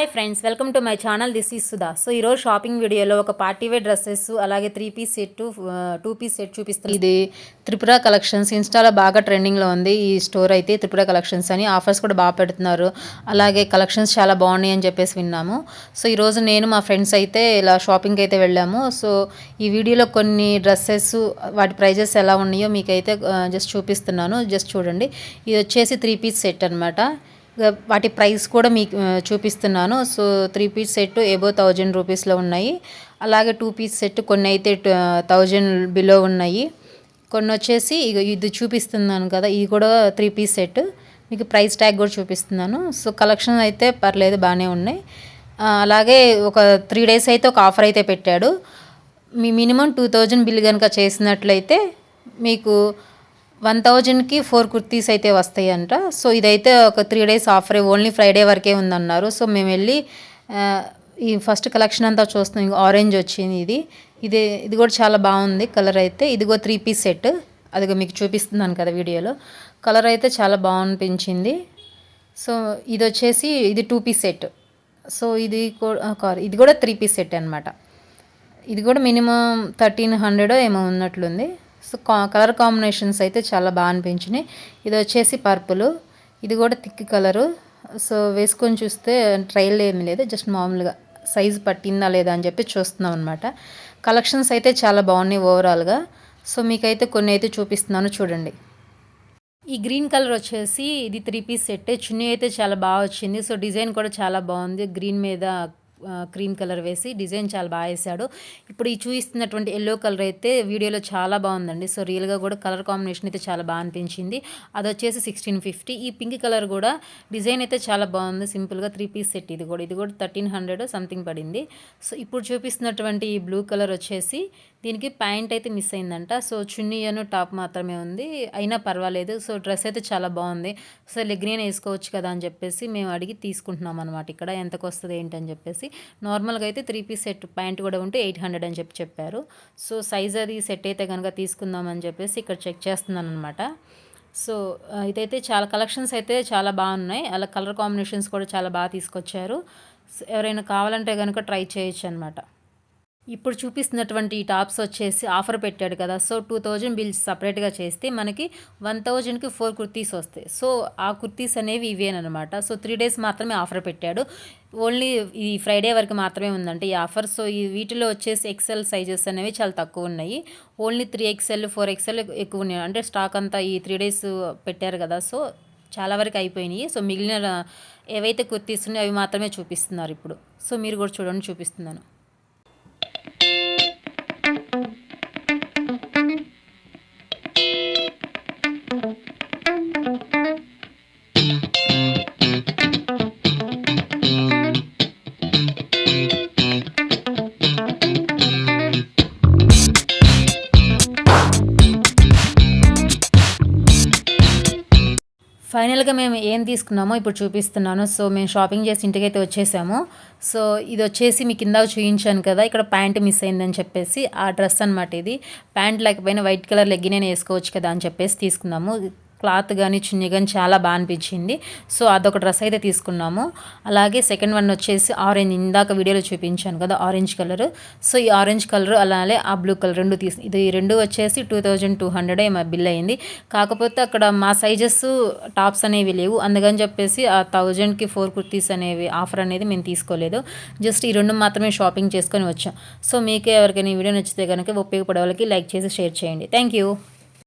Hi friends welcome to my channel this is Sudha so ఈరోజు shopping వీడియోలో ఒక party wear dresses అలాగే three piece set two piece set చూపిస్తాను ఇది Tripura collections ఇన్స్టాలో బాగా ట్రెండింగ్లో ఉంది ఈ స్టోర్ అయితే త్రిపుర కలెక్షన్స్ అని. ఆఫర్స్ కూడా బాగా పెడుతున్నారు. అలాగే కలెక్షన్స్ చాలా బాగున్నాయి అని చెప్పేసి విన్నాము. సో ఈరోజు నేను మా ఫ్రెండ్స్ అయితే ఇలా షాపింగ్కి అయితే వెళ్ళాము. సో ఈ వీడియోలో కొన్ని డ్రెస్సెస్ వాటి ప్రైజెస్ ఎలా ఉన్నాయో మీకైతే uh, జస్ట్ చూపిస్తున్నాను. జస్ట్ చూడండి. ఇది వచ్చేసి త్రీ పీస్ సెట్ అనమాట వాటి ప్రైస్ కూడా మీకు చూపిస్తున్నాను. So three piece set above thousand రూపీస్లో ఉన్నాయి. అలాగే టూ పీస్ సెట్ కొన్ని అయితే థౌజండ్ బిలో ఉన్నాయి. కొన్ని వచ్చేసి ఇది చూపిస్తున్నాను కదా ఇది కూడా త్రీ పీస్ సెట్. మీకు ప్రైస్ ట్యాగ్ కూడా చూపిస్తున్నాను. సో కలెక్షన్ అయితే పర్లేదు బాగానే ఉన్నాయి. అలాగే ఒక త్రీ డేస్ అయితే ఒక ఆఫర్ అయితే పెట్టాడు. మీ మినిమం టూ థౌజండ్ బిల్ కనుక చేసినట్లయితే మీకు వన్ థౌజండ్కి ఫోర్ కుర్తీస్ అయితే వస్తాయి అంట సో ఇదైతే ఒక three days offer only Friday వరకే ఉందన్నారు. సో మేము వెళ్ళి ఈ ఫస్ట్ కలెక్షన్ అంతా చూస్తున్నాం. ఆరెంజ్ వచ్చింది ఇది. ఇది ఇది కూడా చాలా బాగుంది కలర్ అయితే. ఇదిగో త్రీ పీస్ సెట్. అదిగో మీకు చూపిస్తున్నాను కదా వీడియోలో. కలర్ అయితే చాలా బాగునిపించింది. సో ఇది వచ్చేసి ఇది టూ పీస్ సెట్. సో ఇది కూడా ఇది కూడా త్రీ పీస్ సెట్ అనమాట ఇది కూడా మినిమం థర్టీన్ హండ్రెడ్ ఏమో ఉన్నట్లుంది. కలర్ కాంబినేషన్స్ అయితే చాలా బాగా అనిపించినాయి. ఇది వచ్చేసి పర్పుల్. ఇది కూడా థిక్ కలరు. సో వేసుకొని చూస్తే ట్రైల్ ఏమి లేదు. జస్ట్ మామూలుగా సైజు పట్టిందా లేదా అని చెప్పి చూస్తున్నాం అనమాట కలెక్షన్స్ అయితే చాలా బాగున్నాయి ఓవరాల్గా. సో మీకైతే కొన్ని అయితే చూపిస్తున్నాను చూడండి. ఈ గ్రీన్ కలర్ వచ్చేసి ఇది త్రీ పీస్ సెట్ చున్నీ అయితే చాలా బాగా వచ్చింది. సో డిజైన్ కూడా చాలా బాగుంది. గ్రీన్ మీద క్రీమ్ కలర్ వేసి డిజైన్ చాలా బాగా వేసాడు. ఇప్పుడు ఈ చూపిస్తున్నటువంటి ఎల్లో కలర్ అయితే వీడియోలో చాలా బాగుందండి. సో రియల్గా కూడా కలర్ కాంబినేషన్ అయితే చాలా బాగా అనిపించింది. అది వచ్చేసి సిక్స్టీన్ ఫిఫ్టీ ఈ పింక్ కలర్ కూడా డిజైన్ అయితే చాలా బాగుంది. సింపుల్గా త్రీ పీస్ సెట్ ఇది కూడా. ఇది కూడా థర్టీన్ హండ్రెడ్ సంథింగ్ పడింది. సో ఇప్పుడు చూపిస్తున్నటువంటి ఈ బ్లూ కలర్ వచ్చేసి దీనికి ప్యాంట్ అయితే మిస్ అయిందంట. సో చున్నీయను టాప్ మాత్రమే ఉంది. అయినా పర్వాలేదు. సో డ్రెస్ అయితే చాలా బాగుంది. సో లెగ్రీన్ వేసుకోవచ్చు కదా అని చెప్పేసి మేము అడిగి తీసుకుంటున్నాం అనమాట ఇక్కడ. ఎంతకు వస్తుంది ఏంటని చెప్పేసి. నార్మల్గా అయితే త్రీ పీస్ సెట్ ప్యాంట్ కూడా ఉంటే ఎయిట్ హండ్రెడ్ అని చెప్పి చెప్పారు. సో సైజ్ అది సెట్ అయితే కనుక తీసుకుందామని చెప్పేసి ఇక్కడ చెక్ చేస్తున్నాను అనమాట సో ఇదైతే చాలా కలెక్షన్స్ అయితే చాలా బాగున్నాయి అలా కలర్ కాంబినేషన్స్ కూడా చాలా బాగా తీసుకొచ్చారు. ఎవరైనా కావాలంటే కనుక ట్రై చేయొచ్చు అనమాట ఇప్పుడు చూపిస్తున్నటువంటి ఈ టాప్స్ వచ్చేసి ఆఫర్ పెట్టాడు కదా. సో టూ థౌజండ్ బిల్స్ సపరేట్గా చేస్తే మనకి వన్ థౌజండ్కి ఫోర్ కుర్తీస్ వస్తాయి. సో ఆ కుర్తీస్ అనేవి ఇవేనమాట సో త్రీ డేస్ మాత్రమే ఆఫర్ పెట్టాడు. ఓన్లీ ఈ ఫ్రైడే వరకు మాత్రమే ఉందంటే ఈ ఆఫర్. సో ఈ వీటిలో వచ్చేసి ఎక్సెల్ సైజెస్ అనేవి చాలా తక్కువ ఉన్నాయి. Only three XL four XL ఎక్కువ ఉన్నాయి. అంటే స్టాక్ అంతా ఈ త్రీ డేస్ పెట్టారు కదా. సో చాలా వరకు అయిపోయినాయి. సో మిగిలిన ఏవైతే కుర్తీస్ ఉన్నాయో అవి మాత్రమే చూపిస్తున్నారు ఇప్పుడు. సో మీరు కూడా చూడండి చూపిస్తున్నాను. ఫైనల్గా మేము ఏం తీసుకున్నామో ఇప్పుడు చూపిస్తున్నాను. సో మేము షాపింగ్ చేసి ఇంటికైతే వచ్చేసాము. సో ఇది వచ్చేసి మీకు కింద చూపించాను కదా ఇక్కడ ప్యాంట్ మిస్ అయిందని చెప్పేసి ఆ డ్రెస్ అనమాట ఇది. ప్యాంట్ లేకపోయినా వైట్ కలర్ లెగ్గినే వేసుకోవచ్చు కదా అని చెప్పేసి తీసుకున్నాము. క్లాత్ కానీ చున్నీ కానీ చాలా బాగా అనిపించింది. సో అదొక డ్రెస్ అయితే తీసుకున్నాము. అలాగే సెకండ్ వన్ వచ్చేసి ఆరెంజ్. ఇందాక వీడియోలో చూపించాను కదా ఆరెంజ్ కలర్. సో ఈ ఆరెంజ్ కలర్ అలాగే ఆ బ్లూ కలర్ రెండు తీసు ఇది రెండు వచ్చేసి టూ థౌజండ్ టూ హండ్రెడ్ మా బిల్ అయింది. కాకపోతే అక్కడ మా సైజెస్ టాప్స్ అనేవి లేవు. అందుకని చెప్పేసి ఆ థౌజండ్కి ఫోర్ కుర్తీస్ అనేవి ఆఫర్ అనేది మేము తీసుకోలేదు. జస్ట్ ఈ రెండు మాత్రమే షాపింగ్ చేసుకొని వచ్చాం. సో మీకే ఎవరికైనా ఈ వీడియో నచ్చితే కనుక ఉపయోగపడే వాళ్ళకి లైక్ చేసి షేర్ చేయండి. Thank you.